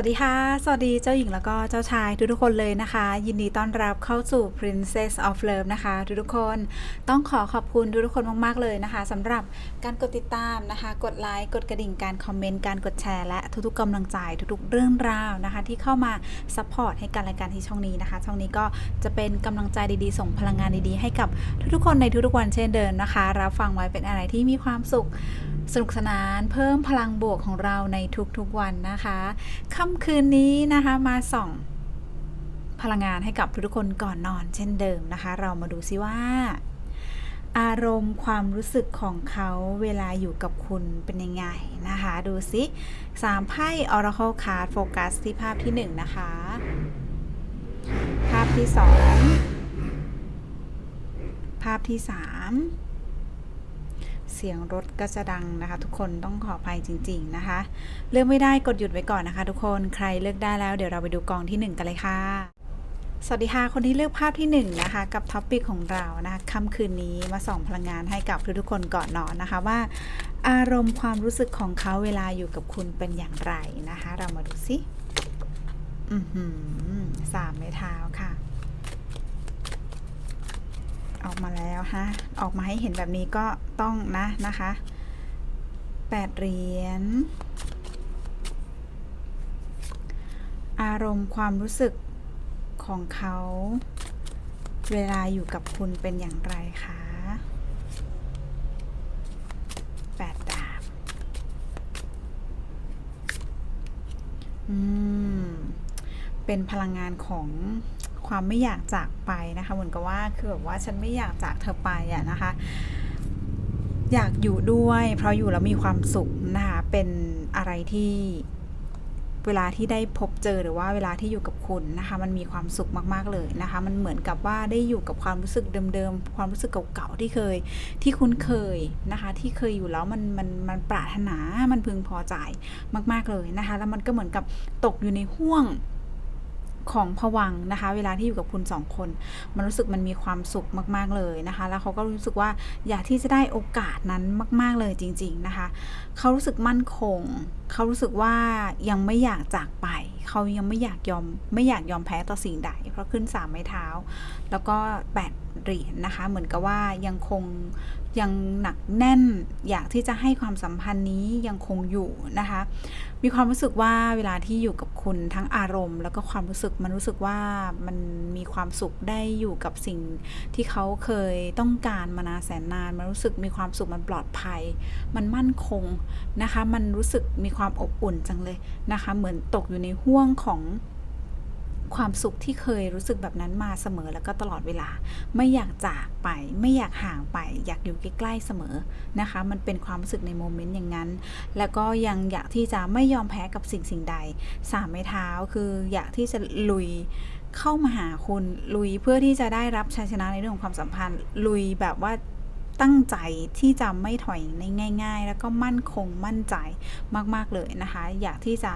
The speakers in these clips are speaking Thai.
วัสดีค่ะ สวัสดีเจ้าหญิงแล้วก็เจ้าชายทุกๆคนเลยนะคะ ยินดีต้อนรับเข้าสู่ Princess of Love นะคะ ทุกๆคนต้องขอขอบคุณทุกๆคนมากๆเลยนะคะสำหรับการกดติดตามนะคะ กดไลค์กดกระดิ่งการคอมเมนต์การกดแชร์และทุกๆกำลังใจทุกๆเรื่องราวนะคะ ที่เข้ามาซัพพอร์ตให้การรายการที่ช่องนี้นะคะ ช่องนี้ก็จะเป็นกำลังใจดีๆ ส่งพลังงานดีๆ ให้กับทุกๆคนในทุกๆวันเช่นเดิมนะคะรับฟังไว้เป็นอะไรที่มีความสุข สนุกสนานเพิ่มพลังบวกของเราในทุกๆวันนะคะค่ำคืนนี้นะคะมาส่องพลังงานให้กับทุกๆคนก่อนนอนเช่นเดิมนะคะ เรามาดูซิว่า อารมณ์ความรู้สึกของเขาเวลาอยู่กับคุณเป็นยังไงนะคะ ดูซิสามไพ่ Oracle Card โฟกัสที่ภาพที่หนึ่งนะคะ ภาพที่สองภาพที่สาม เสียงรถก็จะดังนะคะ ทุกคนต้องขออภัยจริง ๆนะคะ เลือกไม่ได้กดหยุดไว้ก่อนนะคะ ทุกคนใครเลือกได้แล้วเดี๋ยวเราไปดูกองที่หนึ่งกันเลยค่ะสวัสดีค่ะ คนที่เลือกภาพที่หนึ่งนะคะกับท็อปปิกของเรานะคะค่ำคืนนี้มาส่องพลังงานให้กับทุกๆคนก่อนนอนนะคะว่า อารมณ์ความรู้สึกของเขาเวลาอยู่กับคุณเป็นอย่างไรนะคะ เรามาดูสิอือหือสามไม้เท้าค่ะ ออกมา แล้วฮะ ออกมาให้เห็นแบบนี้ก็ต้องนะนะคะแปดเหรียญ อารมณ์ความรู้สึกของเขา เวลาอยู่กับคุณเป็นอย่างไรคะแปดดาบ อืม เป็นพลังงานของ ความไม่อยากจากไปนะคะ เหมือนกับว่าคือแบบว่าฉันไม่อยากจากเธอไปอะนะคะ อยากอยู่ด้วย เพราะอยู่แล้วมีความสุขนะคะเป็นอะไรที่เวลาที่ได้พบเจอหรือว่าเวลาที่อยู่กับคุณนะคะ มันมีความสุขมาก ๆ เลยนะคะ มันเหมือนกับว่าได้อยู่กับความรู้สึกเดิมๆ ความรู้สึกเก่าๆ ที่เคย ที่คุ้นเคยนะคะ ที่เคยอยู่แล้วมันมันมันปรารถนา มันพึงพอใจมาก ๆ เลยนะคะ แล้วมันก็เหมือนกับตกอยู่ในห่วง ของผวังนะคะ เวลาที่อยู่กับคุณสองคน มันรู้สึกมันมีความสุขมาก ๆเลยนะคะ แล้วเขาก็รู้สึกว่าอยากที่จะได้โอกาสนั้นมาก ๆเลยจริง ๆนะคะ เขารู้สึกมั่นคง เขารู้สึกว่ายังไม่อยากจากไป เขายังไม่อยากยอมไม่อยากยอมแพ้ต่อสิ่งใด เพราะขึ้นสามไม้เท้า แล้วก็แปด เหรียญนะคะ เหมือนกับว่ายังคงยังหนักแน่น อยากที่จะให้ความสัมพันธ์นี้ยังคงอยู่นะคะ มีความรู้สึกว่าเวลาที่อยู่กับคุณทั้งอารมณ์ แล้วก็ความรู้สึกมันรู้สึกว่ามันมีความสุขได้อยู่กับสิ่งที่เขาเคยต้องการมานานแสนนาน มันรู้สึกมีความสุขมันปลอดภัย มันมั่นคงนะคะ มันรู้สึกมีความอบอุ่นจังเลยนะคะ เหมือนตกอยู่ในห่วงของ ความสุขที่เคยรู้สึกแบบนั้นมาเสมอแล้วก็ตลอดเวลา ไม่อยากจากไปไม่อยากห่างไป อยากอยู่ใกล้ๆเสมอนะคะ มันเป็นความรู้สึกในโมเมนต์อย่างนั้น แล้วก็ยังอยากที่จะไม่ยอมแพ้กับสิ่งสิ่งใดสามไม้เท้าคืออยากที่จะลุยเข้ามาหาคุณลุยเพื่อที่จะได้รับชัยชนะในเรื่องของความสัมพันธ์ ลุยแบบว่า ตั้งใจที่จะไม่ถอยในง่าย ๆ แล้วก็มั่นคงมั่นใจมาก ๆ เลยนะคะ อยากที่จะ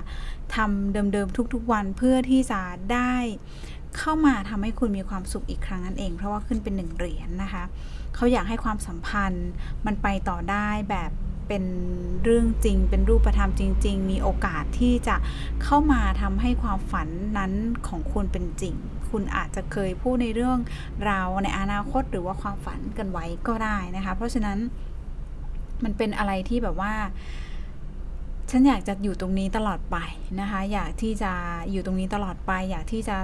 ทำเดิม ๆ ทุก ๆ วันเพื่อที่จะได้เข้ามาทำให้คุณมีความสุขอีกครั้งนั่นเอง เพราะว่าขึ้นเป็นหนึ่งเหรียญนะคะ เขาอยากให้ความสัมพันธ์มันไปต่อได้แบบเป็นเรื่องจริง เป็นรูปธรรมจริง ๆ มีโอกาสที่จะเข้ามาทำให้ความฝันนั้นของคุณเป็นจริง คุณอาจจะเคยพูดในเรื่องราวในอนาคตหรือว่าความฝันกันไว้ก็ได้นะคะ เพราะฉะนั้นมันเป็นอะไรที่แบบว่า ฉันอยากจะอยู่ตรงนี้ตลอดไปนะคะ อยากที่จะอยู่ตรงนี้ตลอดไป อยากที่จะ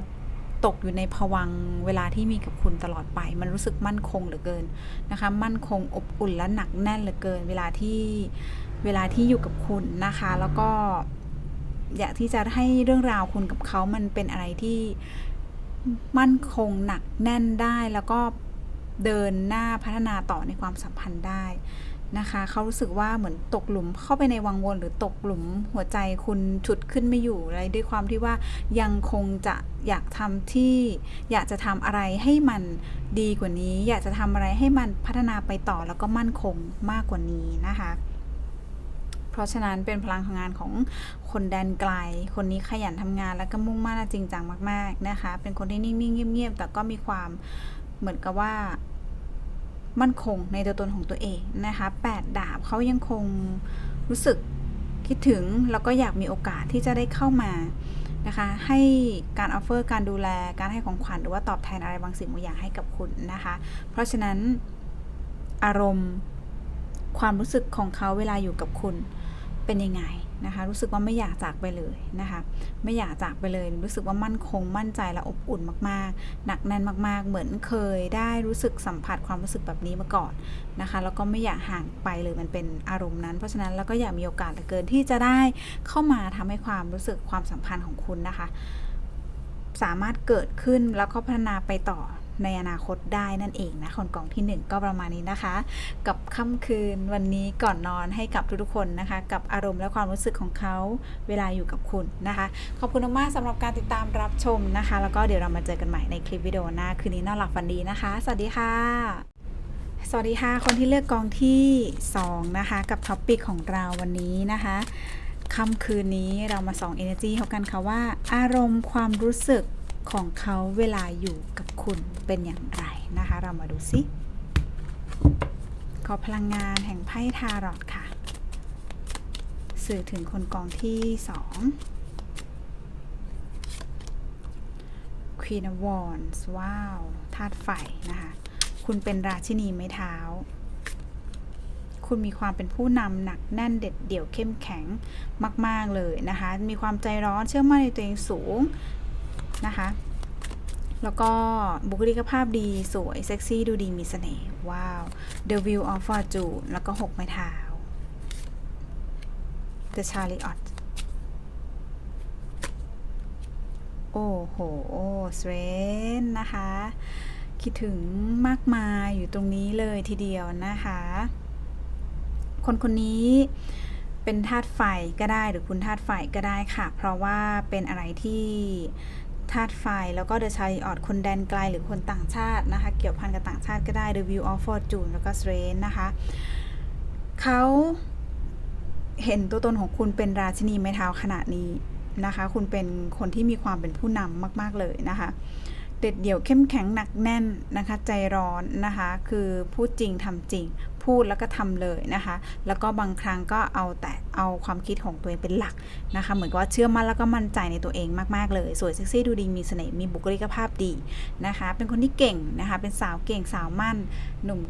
ตกอยู่ในภวังเวลาที่มีกับคุณตลอดไป มันรู้สึกมั่นคงเหลือเกินนะคะ มั่นคงอบอุ่นและหนักแน่นเหลือเกิน เวลาที่เวลาที่อยู่กับคุณนะคะ แล้วก็อยากที่จะให้เรื่องราวคุณกับเขามันเป็นอะไรที่ มั่นคงหนักแน่นได้แล้วก็เดินหน้าพัฒนาต่อในความสัมพันธ์ได้นะคะเขารู้สึกว่าเหมือนตกหลุมเข้าไปในวังวนหรือตกหลุมหัวใจคุณฉุดขึ้นไม่อยู่อะไรด้วยความที่ว่ายังคงจะอยากทำที่ อยากจะทำอะไรให้มันดีกว่านี้ อยากจะทำอะไรให้มันพัฒนาไปต่อแล้วก็มั่นคงมากกว่านี้นะคะ ราะฉะนั้นเป็นพลังงานของคนแดนไกล คนนี้ขยันทำงานแล้วก็มุ่งมั่นจริงจังมาก ๆนะคะ เป็นคนที่นิ่งๆเงียบๆแต่ก็มีความเหมือนกับว่ามั่นคงในตัวตนของตัวเองนะคะแปดดาบเขายังคงรู้สึกคิดถึงแล้วก็อยากมีโอกาสที่จะได้เข้ามานะคะ ให้การออฟเฟอร์การดูแลการให้ของขวัญหรือว่าตอบแทนอะไรบางสิ่งบางอย่างให้กับคุณนะคะ เพราะฉะนั้นอารมณ์ความรู้สึกของเขาเวลาอยู่กับคุณ เป็นยังไงนะคะรู้สึกว่าไม่อยากจากไปเลยนะคะไม่อยากจากไปเลย รู้สึกว่ามั่นคงมั่นใจและอบอุ่นมากๆ หนักแน่นมากๆ เหมือนเคยได้รู้สึกสัมผัสความรู้สึกแบบนี้มาก่อนนะคะแล้วก็ไม่อยากห่างไปเลยมันเป็นอารมณ์นั้น เพราะฉะนั้นแล้วก็อยากมีโอกาสเหลือเกินที่จะได้เข้ามาทำให้ความรู้สึกความสัมพันธ์ของคุณนะคะ สามารถเกิดขึ้นแล้วก็พัฒนาไปต่อ ในอนาคตได้นั่นเองนะคนกล่องที่ 1 ก็ประมาณนี้นะคะ กับค่ำคืนวันนี้ก่อนนอนให้กับทุกๆคนนะคะ กับอารมณ์และความรู้สึกของเขาเวลาอยู่กับคุณนะคะ ขอบคุณมากสำหรับการติดตามรับชมนะคะ แล้วก็เดี๋ยวเรามาเจอกันใหม่ในคลิปวิดีโอหน้าคืนนี้นอนหลับฝันดีนะคะ สวัสดีค่ะสวัสดีค่ะ คนที่เลือกกองที่ 2 นะคะ กับท็อปปิกของเราวันนี้นะคะค่ำคืนนี้เรามาส่อง Energy เขากันค่ะว่า อารมณ์ความรู้สึก ของเขาเวลาอยู่กับคุณเป็นอย่างไรนะคะ เรามาดูซิขอพลังงานแห่งไพ่ทารอตค่ะ สื่อถึงคนกองที่2 Queen of Wands ว้าวธาตุไฟนะคะ คุณเป็นราชินีไม้เท้า คุณมีความเป็นผู้นำหนักแน่นเด็ดเดี่ยวเข้มแข็งมาก ๆ เลยนะคะ มีความใจร้อนเชื่อมั่นในตัวเองสูง นะคะ แล้วก็บุคลิกภาพดีสวยเซ็กซี่ดูดีมีเสน่ห์ว้าว The Wheel of Fortune แล้วก็ 6 ไม้เท้า The Chariot โอ้โหสเวนนะคะ คิดถึงมากมายอยู่ตรงนี้เลยทีเดียวนะคะ คนคนนี้เป็นธาตุไฟก็ได้หรือคุณธาตุไฟก็ได้ค่ะ เพราะว่าเป็นอะไรที่ ธาตุไฟ แล้วก็เดอะชาริออดคนแดนไกลหรือคนต่างชาตินะคะ เกี่ยวพันกับต่างชาติก็ได้ The View of Fortune แล้วก็ s t r a n นะคะเขาเห็นตัวตนของคุณเป็นราชินีไม้เท้าขนาดนี้นะคะ คุณเป็นคนที่มีความเป็นผู้นำมาก ๆ เลยนะคะ เด็ดเดี่ยวเข้มแข็งหนักแน่นนะคะ ใจร้อนนะคะ คือพูดจริงทำจริง พูดแล้วก็ทำเลยนะคะ แล้วก็บางครั้งก็เอาแต่เอาความคิดของตัวเองเป็นหลักนะคะ เหมือนกับว่าเชื่อมั่นแล้วก็มั่นใจในตัวเองมากๆเลย สวยเซ็กซี่ดูดีมีเสน่ห์มีบุคลิกภาพดีนะคะ เป็นคนที่เก่งนะคะ เป็นสาวเก่งสาวมั่นหนุ่ม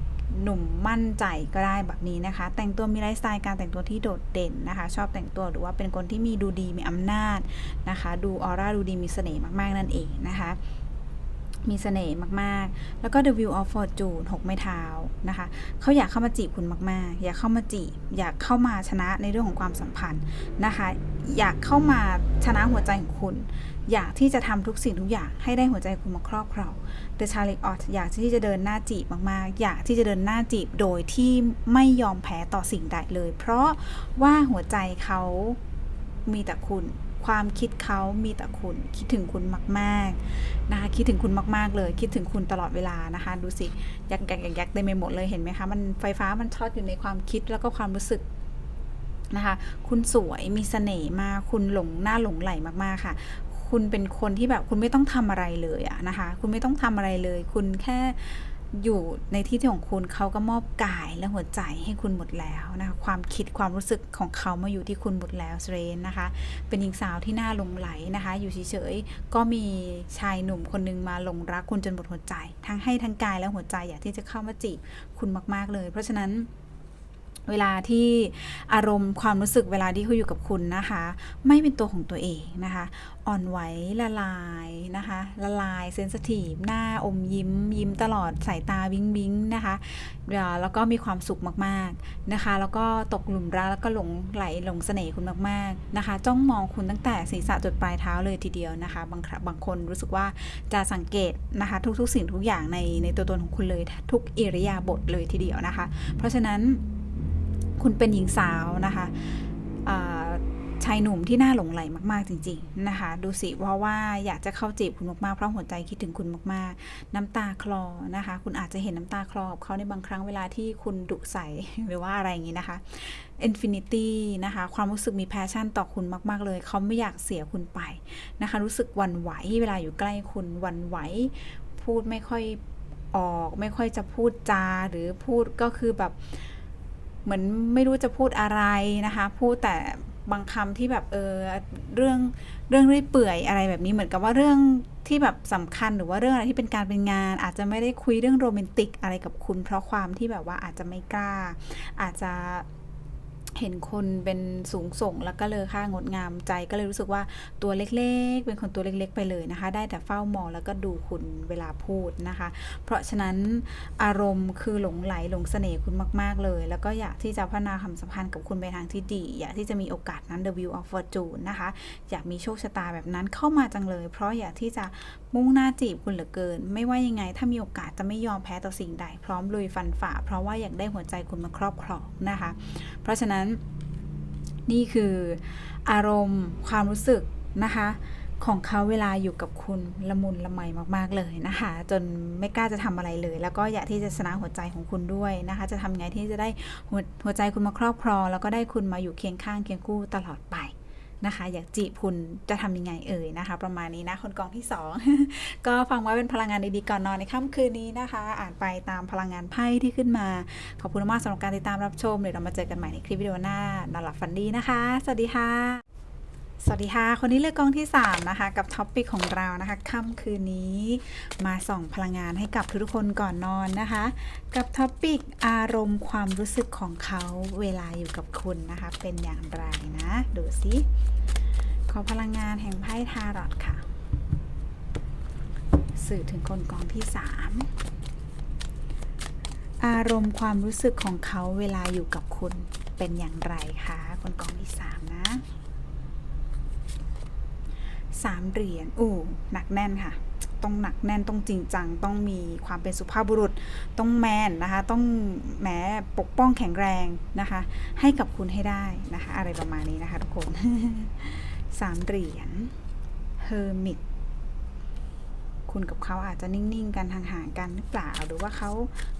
หนุ่มมั่นใจก็ได้แบบนี้นะคะ แต่งตัวมีไลฟ์สไตล์การแต่งตัวที่โดดเด่นนะคะ ชอบแต่งตัวหรือว่าเป็นคนที่มีดูดีมีอำนาจนะคะ ดูออร่าดูดีมีเสน่ห์มากๆนั่นเองนะคะ มีเสน่ห์มากๆ แล้วก็ The View of Fortune หกไม้เท้านะคะ เขาอยากเข้ามาจีบคุณมากๆ อยากเข้ามาจีบ อยากเข้ามาชนะในเรื่องของความสัมพันธ์นะคะ อยากเข้ามาชนะหัวใจของคุณ อยากที่จะทำทุกสิ่งทุกอย่างให้ได้หัวใจคุณมาครอบครอง The Charlie o t อยากที่จะเดินหน้าจีบมากๆ อยากที่จะเดินหน้าจีบโดยที่ไม่ยอมแพ้ต่อสิ่งใดเลย เพราะว่าหัวใจเขามีแต่คุณ ความคิดเขามีแต่คุณ คิดถึงคุณมากๆนะคะคิดถึงคุณมากๆเลย คิดถึงคุณตลอดเวลานะคะ ดูสิยักยักยักยักเต็มไปหมดเลยเห็นไหมคะมันไฟฟ้ามันช็อตอยู่ในความคิดแล้วก็ความรู้สึกนะคะ คุณสวยมีเสน่ห์มากคุณหลงหน้าหลงไหลมากๆค่ะคุณเป็นคนที่แบบคุณไม่ต้องทำอะไรเลยอะนะคะ คุณไม่ต้องทำอะไรเลย คุณแค่ อยู่ในที่ที่ของคุณเขาก็มอบกายและหัวใจให้คุณหมดแล้วนะคะความคิดความรู้สึกของเขามาอยู่ที่คุณหมดแล้วเซเรนนะคะ เป็นหญิงสาวที่น่าหลงไหลนะคะ อยู่เฉยๆก็มีชายหนุ่มคนนึงมาหลงรักคุณจนหมดหัวใจ ทั้งให้ทั้งกายและหัวใจอยากที่จะเข้ามาจีบคุณมาก ๆเลย เพราะฉะนั้น เวลาที่อารมณ์ความรู้สึกเวลาที่เขาอยู่กับคุณนะคะ ไม่เป็นตัวของตัวเองนะคะ อ่อนไหวละลายนะคะ ละลายเซนสทีฟหน้าอมยิ้ม ยิ้มตลอดสายตาวิ้งวิ้งนะคะแล้วก็มีความสุขมากๆนะคะ แล้วก็ตกหลุมรักแล้วก็หลงไหลหลงเสน่ห์คุณมากๆนะคะ จ้องมองคุณตั้งแต่ศีรษะจดปลายเท้าเลยทีเดียวนะคะ บางครั้งบางคนรู้สึกว่าจะสังเกตนะคะ ทุกๆ สิ่งทุกอย่างในในตัวตนของคุณเลย ทุกอิริยาบถเลยทีเดียวนะคะ เพราะฉะนั้น คุณเป็นหญิงสาวนะคะชายหนุ่มที่น่าหลงไหลมาก ๆ จริง ๆ นะคะ ดูสิเพราะว่าอยากจะเข้าจีบคุณมาก ๆ เพราะหัวใจคิดถึงคุณมาก ๆ น้ำตาคลอนะคะ คุณอาจจะเห็นน้ำตาคลอกับเขาในบางครั้งเวลาที่คุณดุใสหรือว่าอะไรอย่างนี้นะคะ Infinity นะคะ ความรู้สึกมีแพชชั่นต่อคุณมาก ๆ เลย เขาไม่อยากเสียคุณไปนะคะ รู้สึกวันไหวเวลาอยู่ใกล้คุณวันไหว พูดไม่ค่อยออก ไม่ค่อยจะพูดจาหรือพูดก็คือแบบ เหมือนไม่รู้จะพูดอะไรนะคะ พูดแต่บางคำที่แบบเออเรื่องเรื่องเรื่อยเปื่อยอะไรแบบนี้เหมือนกับว่าเรื่องที่แบบสำคัญหรือว่าเรื่องอะไรที่เป็นการเป็นงาน อาจจะไม่ได้คุยเรื่องโรแมนติกอะไรกับคุณ เพราะความที่แบบว่าอาจจะไม่กล้า อาจจะ เห็นคนเป็นสูงส่งแล้วก็เลยค่างดงามใจก็เลยรู้สึกว่าตัวเล็กๆ เป็นคนตัวเล็กๆ ไปเลยนะคะ ได้แต่เฝ้ามองแล้วก็ดูคุณเวลาพูดนะคะ เพราะฉะนั้นอารมณ์คือหลงไหลหลงเสน่ห์คุณมาก ๆเลย แล้วก็อยากที่จะพัฒนาความสัมพันธ์กับคุณไปทางที่ดี อยากที่จะมีโอกาสนั้น The View of Fortune นะคะ อยากมีโชคชะตาแบบนั้นเข้ามาจังเลย เพราะอยากที่จะมุ่งหน้าจีบคุณเหลือเกิน ไม่ว่ายังไงถ้ามีโอกาสจะไม่ยอมแพ้ต่อสิ่งใด พร้อมลุยฟันฝ่า เพราะว่าอยากได้หัวใจคุณมาครอบครองนะคะ เพราะฉะนั้นนี่คืออารมณ์ความรู้สึกนะคะของเขาเวลาอยู่กับคุณละมุนละไมมากๆเลยนะคะ จนไม่กล้าจะทำอะไรเลย แล้วก็อยากที่จะชนะหัวใจของคุณด้วยนะคะ จะทำไงที่จะได้หัวใจคุณมาครอบครองแล้วก็ได้คุณมาอยู่เคียงข้างเคียงคู่ตลอดไป นะคะ อยากจีบคุณจะทำยังไงเอ่ยนะคะ ประมาณนี้นะคนกองที่สองก็ฟังไว้เป็นพลังงานดีๆก่อนนอนในค่ำคืนนี้นะคะ อ่านไปตามพลังงานไพ่ที่ขึ้นมา ขอบคุณมากสำหรับการติดตามรับชมเดี๋ยวเรามาเจอกันใหม่ในคลิปวิดีโอหน้านอนหลับฝันดีนะคะ สวัสดีค่ะ สวัสดีค่ะ คนนี้เลือกกองที่ 3 นะคะ กับท็อปปิกของเรานะคะค่ำคืนนี้มาส่องพลังงานให้กับทุกๆคนก่อนนอนนะคะ กับท็อปปิกอารมณ์ความรู้สึกของเขาเวลาอยู่กับคุณนะคะ เป็นอย่างไรนะ ดูสิขอพลังงานแห่งไพ่ทารอตค่ะ สื่อถึงคนกองที่ 3 อารมณ์ความรู้สึกของเขาเวลาอยู่กับคุณเป็นอย่างไรคะคนกองที่ 3 นะ สามเหรียญอู้หนักแน่นค่ะ ต้องหนักแน่นต้องจริงจัง ต้องมีความเป็นสุภาพบุรุษ ต้องแมนนะคะ ต้องแหมปกป้องแข็งแรงนะคะ ให้กับคุณให้ได้นะคะ อะไรประมาณนี้นะคะทุกคนสามเหรียญเฮอร์มิตคุณกับเขาอาจจะนิ่งๆ กันห่างๆกันหรือเปล่า หรือว่าเขา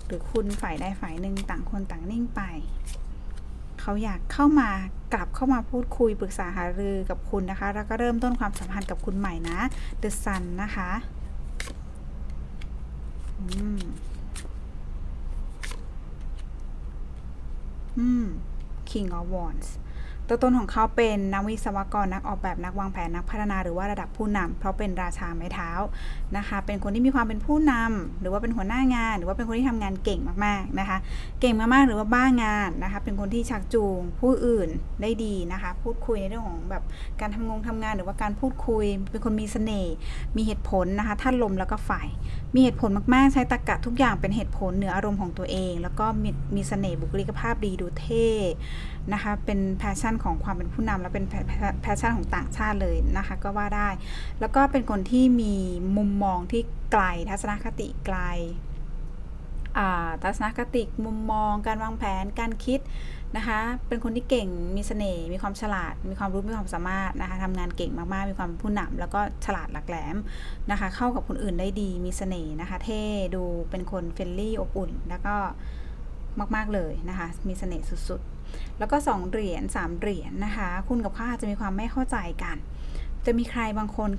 หรือคุณฝ่ายใดฝ่ายหนึ่งต่างคนต่างนิ่งไป เขาอยากเข้ามากลับเข้ามาพูดคุยปรึกษาหารือกับคุณนะคะ แล้วก็เริ่มต้นความสัมพันธ์กับคุณใหม่นะเดอะซันนะคะอืมอืม King of Wands ตัวตนของเขาเป็นนักวิศวกรนักออกแบบนักวางแผนนักพัฒนาหรือว่าระดับผู้นำเพราะเป็นราชาไม้เท้านะคะ เป็นคนที่มีความเป็นผู้นำหรือว่าเป็นหัวหน้างาน หรือว่าเป็นคนที่ทำงานเก่งมากๆนะคะ เก่งมากๆหรือว่าบ้างานนะคะ เป็นคนที่ชักจูงผู้อื่นได้ดีนะคะ พูดคุยในเรื่องของแบบการทำงงทำงาน หรือว่าการพูดคุย เป็นคนมีเสน่ห์มีเหตุผลนะคะท่านลมแล้วก็ฝ่าย มีเหตุผลมากๆ ใช้ตรรกะทุกอย่างเป็นเหตุผลเหนืออารมณ์ของตัวเอง แล้วก็มีมีเสน่ห์บุคลิกภาพดีดูเท่นะคะเป็นแพชชั่นของความเป็นผู้นำและเป็นแพชชั่นของต่างชาติเลยนะคะก็ว่าได้ แล้วก็เป็นคนที่มีมุมมองที่ไกลทัศนคติไกลทัศนคติมุมมอง การวางแผนการคิดนะคะ เป็นคนที่เก่งมีเสน่ห์มีความฉลาด มีความรู้มีความสามารถนะคะทำงานเก่งมากๆ มีความผู้นำแล้วก็ฉลาดหลักแหลมนะคะ เข้ากับคนอื่นได้ดีมีเสน่ห์นะคะ เท่ดูเป็นคนเฟรนลี่อบอุ่น แล้วก็มากๆเลยนะคะ มีเสน่ห์สุดๆ แล้วก็ 2 เหรียญ3เหรียญนะคะ คุณกับเขาอาจจะมีความไม่เข้าใจกัน จะมีใครบางคน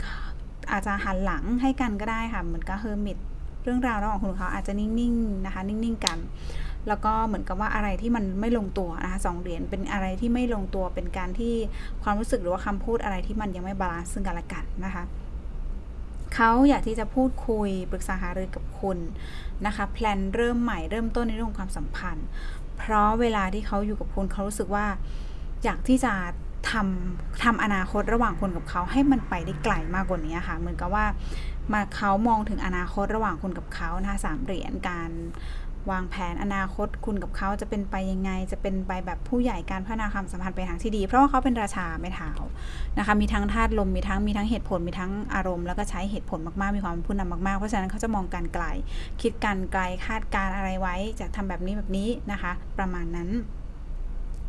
อาจจะหันหลังให้กันก็ได้ค่ะ เหมือนกับเฮอร์มิตเรื่องราวระหว่างคุณกับเขาอาจจะนิ่งๆนะคะ นิ่งๆกัน แล้วก็เหมือนกับว่าอะไรที่มันไม่ลงตัวนะคะสองเหรียญเป็นอะไรที่ไม่ลงตัวเป็นการที่ความรู้สึกหรือว่าคำพูดอะไรที่มันยังไม่บาลานซ์ซึ่งกันและกันนะคะเขาอยากที่จะพูดคุยปรึกษาหารือกับคุณนะคะแพลนเริ่มใหม่เริ่มต้นในเรื่องความสัมพันธ์ ราะเวลาที่เขาอยู่กับคุณเขารู้สึกว่า อยากที่จะทำทำอนาคตระหว่างคุณกับเขาให้มันไปได้ไกลมากกว่านี้ค่ะ เหมือนกับว่ามาเขามองถึงอนาคตระหว่างคุณกับเขานะคะสามเหรียญการ วางแผนอนาคตคุณกับเขาจะเป็นไปยังไง จะเป็นไปแบบผู้ใหญ่การพัฒนาความสัมพันธ์ไปทางที่ดี เพราะว่าเขาเป็นราชาไม่เท้านะคะมีทั้งธาตุลมมีทั้งมีทั้งเหตุผลมีทั้งอารมณ์แล้วก็ใช้เหตุผลมากๆ มีความผู้นำมากๆ เพราะฉะนั้นเขาจะมองการไกล คิดการไกลคาดการอะไรไว้จะทำแบบนี้แบบนี้นะคะ ประมาณนั้น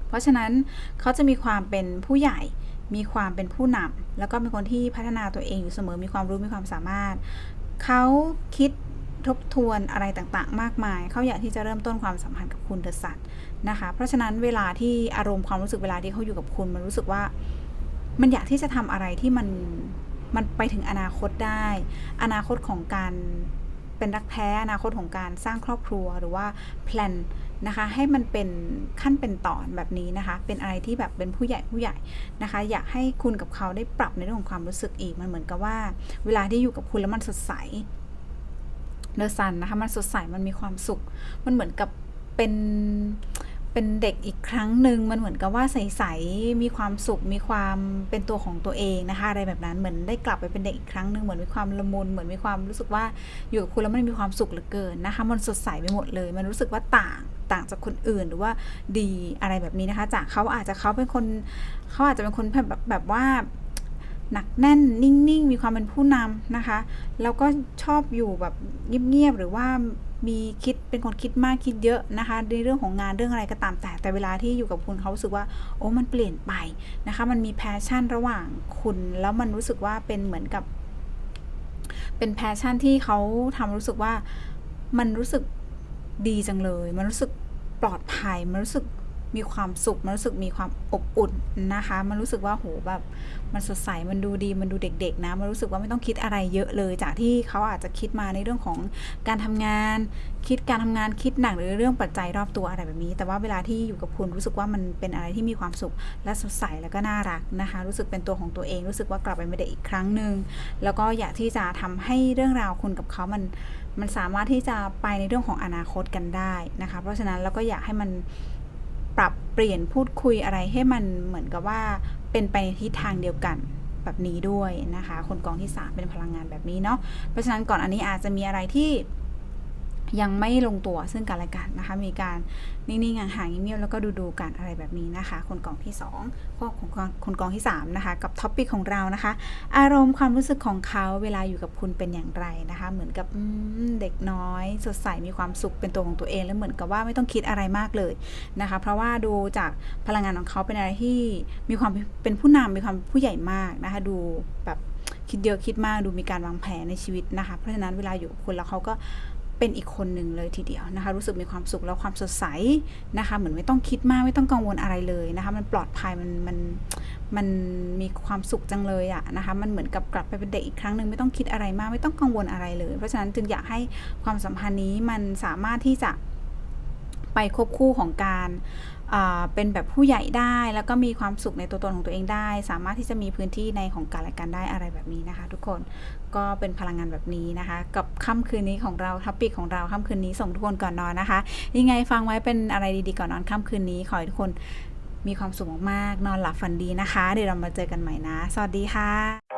เพราะฉะนั้นเขาจะมีความเป็นผู้ใหญ่มีความเป็นผู้นำแล้วก็เป็นคนที่พัฒนาตัวเองอยู่เสมอมีความรู้มีความสามารถ เขาคิด ทบทวนอะไรต่างๆ มากมาย เขาอยากที่จะเริ่มต้นความสัมพันธ์กับคุณเดอะสัตว์นะคะ เพราะฉะนั้นเวลาที่อารมณ์ความรู้สึกเวลาที่เขาอยู่กับคุณ มันรู้สึกว่า มันอยากที่จะทำอะไรที่มันมันไปถึงอนาคตได้ อนาคตของการเป็นรักแท้อนาคตของการสร้างครอบครัวหรือว่าแพลนนะคะให้มันเป็นขั้นเป็นตอนแบบนี้นะคะ เป็นอะไรที่แบบเป็นผู้ใหญ่ผู้ใหญ่นะคะ อยากให้คุณกับเขาได้ปรับในเรื่องของความรู้สึกอีกมันเหมือนกับว่า เวลาที่อยู่กับคุณแล้วมันสดใส เดอะซันนะคะ มันสดใส มันมีความสุข มันเหมือนกับเป็นเป็นเด็กอีกครั้งหนึ่งมันเหมือนกับว่าใสๆมีความสุข มีความเป็นตัวของตัวเองนะคะ อะไรแบบนั้นเหมือนได้กลับไปเป็นเด็กอีกครั้งหนึ่งเหมือนมีความละมุนเหมือนมีความรู้สึกว่าอยู่กับคุณแล้วมันมีความสุขเหลือเกินนะคะ มันสดใสไปหมดเลย มันรู้สึกว่าต่างต่างจากคนอื่นหรือว่าดีอะไรแบบนี้นะคะ จากเขาอาจจะเขาเป็นคนเขาอาจจะเป็นคนแบบแบบว่า หนักแน่นนิ่งๆ มีความเป็นผู้นำนะคะ แล้วก็ชอบอยู่แบบเงียบๆ หรือว่ามีคิดเป็นคนคิดมากคิดเยอะนะคะ ในเรื่องของงานเรื่องอะไรก็ตามแต่แต่เวลาที่อยู่กับคุณเขารู้สึกว่า โอ้มันเปลี่ยนไปนะคะ มันมีแพชชั่นระหว่างคุณ แล้วมันรู้สึกว่าเป็นเหมือนกับ เป็นแพชชั่นที่เขาทำรู้สึกว่ามันรู้สึกดีจังเลย มันรู้สึกปลอดภัย มันรู้สึก มีความสุข มันรู้สึกมีความอบอุ่นนะคะ มันรู้สึกว่าโหแบบมันสดใส มันดูดี มันดูเด็ก ๆ นะ มันรู้สึกว่าไม่ต้องคิดอะไรเยอะเลย จากที่เขาอาจจะคิดมาในเรื่องของการทำงาน คิดการทำงาน คิดหนักหรือเรื่องปัจจัยรอบตัวอะไรแบบนี้ แต่ว่าเวลาที่อยู่กับคุณรู้สึกว่ามันเป็นอะไรที่มีความสุข และสดใส แล้วก็น่ารักนะคะ รู้สึกเป็นตัวของตัวเอง รู้สึกว่ากลับไปเป็นเด็กอีกครั้งหนึ่ง แล้วก็อยากที่จะทำให้เรื่องราวคุณกับเขามันมันสามารถที่จะไปในเรื่องของอนาคตกันได้นะคะ เพราะฉะนั้นเราก็อยากให้มัน ปรับเปลี่ยนพูดคุยอะไรให้มันเหมือนกับว่าเป็นไปในทิศทางเดียวกันแบบนี้ด้วยนะคะ คนกองที่ 3 เป็นพลังงานแบบนี้เนาะเพราะฉะนั้นก่อนอันนี้อาจจะมีอะไรที่ ยังไม่ลงตัวซึ่งกันและกันนะคะ มีการนิ่งๆห่างๆเงียบๆแล้วก็ดูๆกันอะไรแบบนี้นะคะ คนกองที่2พวกคนกองคนกองที่3นะคะ กับท็อปปิกของเรานะคะ อารมณ์ความรู้สึกของเขาเวลาอยู่กับคุณเป็นอย่างไรนะคะ เหมือนกับเด็กน้อย สดใสมีความสุขเป็นตัวของตัวเอง แล้วเหมือนกับว่าไม่ต้องคิดอะไรมากเลยนะคะ เพราะว่าดูจากพลังงานของเขาเป็นอะไรที่มีความเป็นผู้นำมีความผู้ใหญ่มากนะคะ ดูแบบคิดเยอะคิดมากดูมีการวางแผนในชีวิตนะคะ เพราะฉะนั้นเวลาอยู่กับคุณแล้วเขาก็ เป็นอีกคนหนึ่งเลยทีเดียวนะคะ รู้สึกมีความสุขแล้วความสดใสนะคะ เหมือนไม่ต้องคิดมากไม่ต้องกังวลอะไรเลยนะคะ มันปลอดภัยมันมันมันมีความสุขจังเลยอะนะคะ มันเหมือนกับกลับไปเป็นเด็กอีกครั้งหนึ่งไม่ต้องคิดอะไรมากไม่ต้องกังวลอะไรเลย เพราะฉะนั้นจึงอยากให้ความสัมพันธ์นี้มันสามารถที่จะ ไปควบคู่ของการเป็นแบบผู้ใหญ่ได้ แล้วก็มีความสุขในตัวตนของตัวเองได้ สามารถที่จะมีพื้นที่ในของการและกันได้อะไรแบบนี้นะคะ ทุกคนก็เป็นพลังงานแบบนี้นะคะ กับค่ำคืนนี้ของเราทัพปิกของเราค่ำคืนนี้ส่งทุกคนก่อนนอนนะคะ ยังไงฟังไว้เป็นอะไรดีๆก่อนนอนค่ำคืนนี้ขอให้ทุกคนมีความสุขมากๆนอนหลับฝันดีนะคะ เดี๋ยวเรามาเจอกันใหม่นะ สวัสดีค่ะ